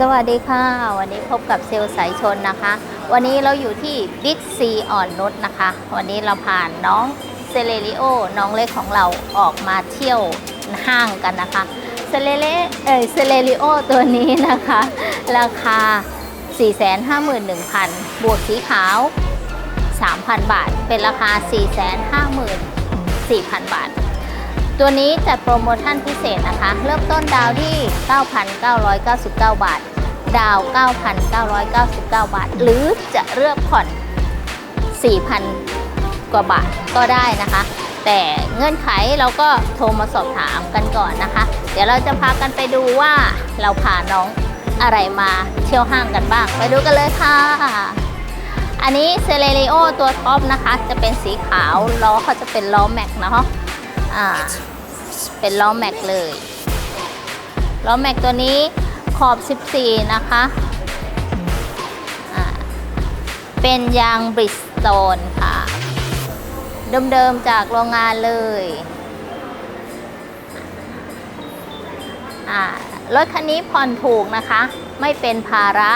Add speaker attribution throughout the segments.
Speaker 1: สวัสดีค่ะ วันนี้พบกับเซลล์สายชนนะคะ วันนี้เราอยู่ที่บิ๊กซีอ่อนนุชนะคะ วันนี้เราผ่านน้องเซเลริโอน้องเล็กของเราออกมาเที่ยวห้างกันนะคะเซเลเลเอเซเลริโอตัวนี้นะคะ ราคา 451,000 บวกสีขาว 3,000 บาท เป็นราคา 454,000 บาท ตัวนี้จัดโปรโมชั่นพิเศษนะคะ เริ่มต้นดาวที่ 9,999 บาท ดาว 9,999 บาท หรือจะเลือกผ่อน 4,000 กว่าบาทก็ได้นะคะ แต่เงื่อนไขเราก็โทรมาสอบถามกันก่อนนะคะ เดี๋ยวเราจะพากันไปดูว่าเราพาน้องอะไรมาเที่ยวห้างกันบ้าง ไปดูกันเลยค่ะ อันนี้เซเลริโอตัวท็อปนะคะ จะเป็นสีขาวล้อเขาจะเป็นล้อแม็กเนาะ อ่าเป็นล้อแม็กเลยล้อแม็กตัวนี้ขอบ 14 นะคะเป็นยางบริสโตนค่ะ เดิมๆจากโรงงานเลยรถคันนี้ผ่อนถูกนะคะ ไม่เป็นภาระ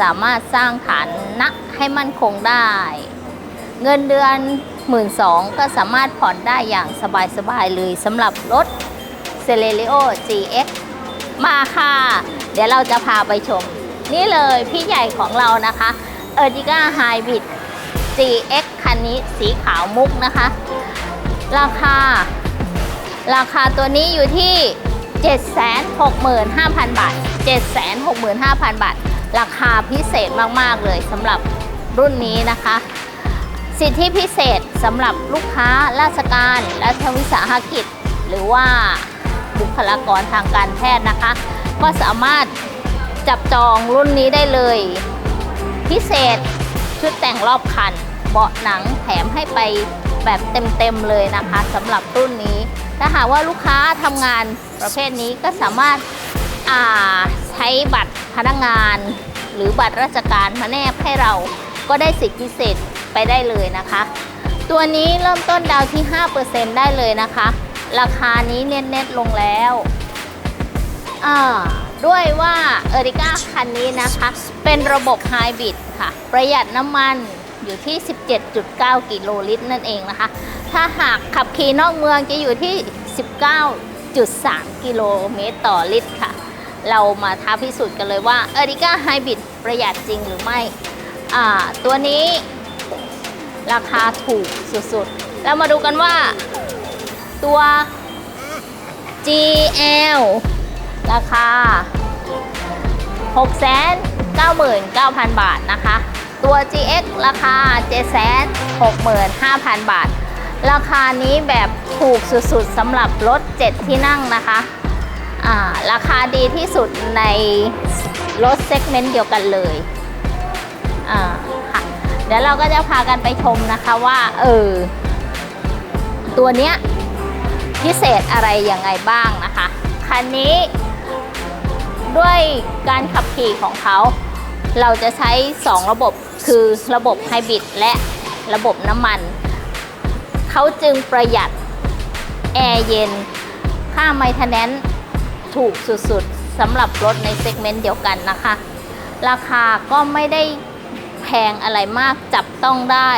Speaker 1: สามารถสร้างฐานะให้มั่นคงได้ เงินเดือน 1 2ื่นก็สามารถผ่อนได้อย่างสบายๆเลยสำหรับรถ c e l e r i o GX มาค่ะ เดี๋ยวเราจะพาไปชม นี่เลยพี่ใหญ่ของเรานะคะ e r t i g a Hybrid GX คันนี้สีขาวมุกนะคะ ราคา ราคาตัวนี้อยู่ที่ 765,000 บาท 765,000 บาท ราคาพิเศษมาก ๆ เลยสำหรับรุ่นนี้นะคะ สิทธิพิเศษสำหรับลูกค้าราชการและทวิสาหกิจ หรือว่าบุคลากรทางการแพทย์นะคะ ก็สามารถจับจองรุ่นนี้ได้เลย พิเศษชุดแต่งรอบคัน เบาะหนังแถมให้ไปแบบเต็มๆเลยนะคะสำหรับรุ่นนี้ ถ้าหากว่าลูกค้าทำงานประเภทนี้ก็สามารถาใช้บัตรพนักงาน หรือบัตรราชการมาแนบให้เราก็ได้สิทธิพิเศษ ไปได้เลยนะคะ ตัวนี้เริ่มต้นดาวที่ 5%ได้เลยนะคะ ราคานี้เน็ตๆลงแล้วด้วยว่าเอริก้าคันนี้นะคะ เป็นระบบไฮบริดค่ะ ประหยัดน้ำมันอยู่ที่ 17.9 กิโลลิตรนั่นเองนะคะ ถ้าหากขับขี่นอกเมืองจะอยู่ที่ 19.3 กิโลเมตรต่อลิตรค่ะ เรามาท้าพิสูจน์กันเลยว่าเอริก้าไฮบริดประหยัดจริงหรือไม่ ตัวนี้ ราคาถูกสุดๆ แล้วมาดูกันว่าตัว GL ราคา 699,000 บาทนะคะ ตัว GX ราคา 765,000 บาท ราคานี้แบบถูกสุดๆสำหรับรถ 7 ที่นั่งนะคะาราคาดีที่สุดในรถเซกเมนต์เดียวกันเลยอ่า ดี๋ยวเราก็จะพากันไปชมนะคะว่า เออ ตัวเนี้ยพิเศษอะไรยังไงบ้างนะคะ คันนี้ ด้วยการขับขี่ของเขา เราจะใช้ 2 ระบบคือระบบไฮบริดและระบบน้ำมัน เขาจึงประหยัด แอร์เย็น ค่าไมทแนนถูกสุดๆสำหรับรถในเซกเมนต์เดียวกันนะคะ ราคาก็ไม่ได้ แพงอะไรมากจับต้องได้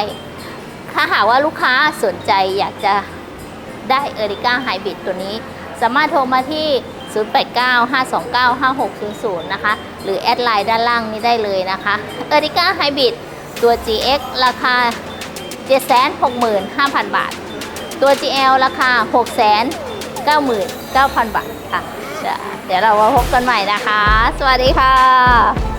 Speaker 1: ถ้าหากว่าลูกค้าสนใจอยากจะได้เอริก้าไฮบริดตัวนี้ สามารถโทรมาที่ 0895295600 นะคะ หรือแอดไลน์ด้านล่างนี้ได้เลยนะคะเอริก้าไฮบริดตัว GX ราคา 765,000 บาท ตัว GL ราคา 699,000 บาทค่ะ เดี๋ยวเรามาพบกันใหม่นะคะ สวัสดีค่ะ